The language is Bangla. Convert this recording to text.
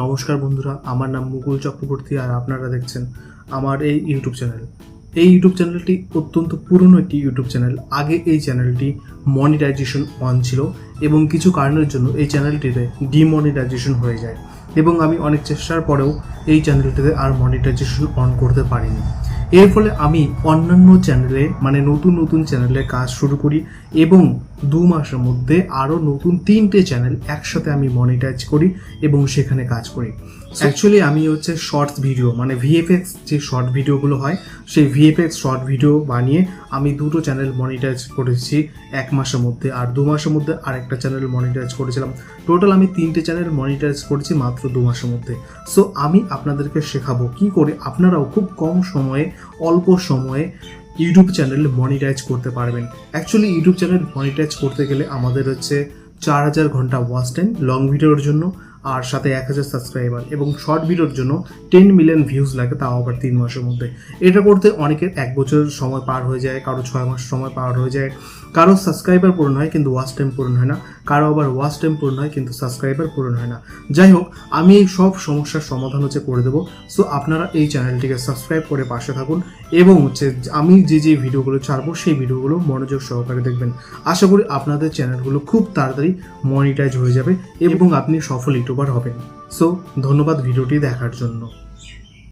নমস্কার বন্ধুরা, আমার নাম মুকুল চক্রবর্তী আর আপনারা দেখছেন আমার এই ইউটিউব চ্যানেল। এই ইউটিউব চ্যানেলটি অত্যন্ত পুরনো একটি ইউটিউব চ্যানেল। আগে এই চ্যানেলটি মনিটাইজেশন অন ছিল এবং কিছু কারণের জন্য এই চ্যানেলটিতে ডিমনিটাইজেশন হয়ে যায় এবং আমি অনেক চেষ্টার পরেও এই চ্যানেলটিতে আর মনিটাইজেশন অন করতে পারিনি। এর ফলে আমি অন্যান্য চ্যানেলে মানে নতুন নতুন চ্যানেলে কাজ শুরু করি এবং দু মাসের মধ্যে আরও নতুন তিনটে চ্যানেল একসাথে আমি মনিটাইজ করি এবং সেখানে কাজ করি। অ্যাকচুয়ালি আমি হচ্ছে শর্টস ভিডিও মানে ভিএফএক্স যে শর্ট ভিডিওগুলো হয়, সেই ভিএফএক্স শর্ট ভিডিও বানিয়ে আমি দুটো চ্যানেল মনিটাইজ করেছি এক মাসের মধ্যে আর দু মাসের মধ্যে আরেকটা চ্যানেল মনিটাইজ করেছিলাম। টোটাল আমি তিনটে চ্যানেল মনিটাইজ করেছি মাত্র দু মাসের মধ্যে। সো আমি আপনাদেরকে শেখাবো কি করে আপনারাও খুব কম সময়ে, অল্প সময়ে ইউটিউব চ্যানেল মনিটাইজ করতে পারবেন। অ্যাকচুয়ালি ইউটিউব চ্যানেল মনিটাইজ করতে গেলে আমাদের হচ্ছে চার হাজার ঘণ্টা ওয়াচ টাইম লং ভিডিওর জন্য আর সাথে এক হাজার সাবস্ক্রাইবার এবং শর্ট ভিডিওর জন্য টেন মিলিয়ন ভিউজ লাগে তাও আবার তিন মাসের মধ্যে। এটা করতে অনেকের এক বছর সময় পার হয়ে যায়, কারও ছয় মাস সময় পার হয়ে যায়। কারও সাবস্ক্রাইবার পূরণ হয় কিন্তু ওয়াচ টাইম পূরণ হয় না, কারও আবার ওয়াচ টাইম পূরণ হয় কিন্তু সাবস্ক্রাইবার পূরণ হয় না। যাই হোক, আমি এই সব সমস্যার সমাধান হচ্ছে করে দেবো। সো আপনারা এই চ্যানেলটিকে সাবস্ক্রাইব করে পাশে থাকুন এবং হচ্ছে আমি যে যে ভিডিওগুলো ছাড়বো, সেই ভিডিওগুলো মনোযোগ সহকারে দেখবেন। আশা করি আপনাদের চ্যানেলগুলো খুব তাড়াতাড়ি মনিটাইজ হয়ে যাবে এবং আপনি সফল ইউটিউবার হবেন। সো ধন্যবাদ ভিডিওটি দেখার জন্য।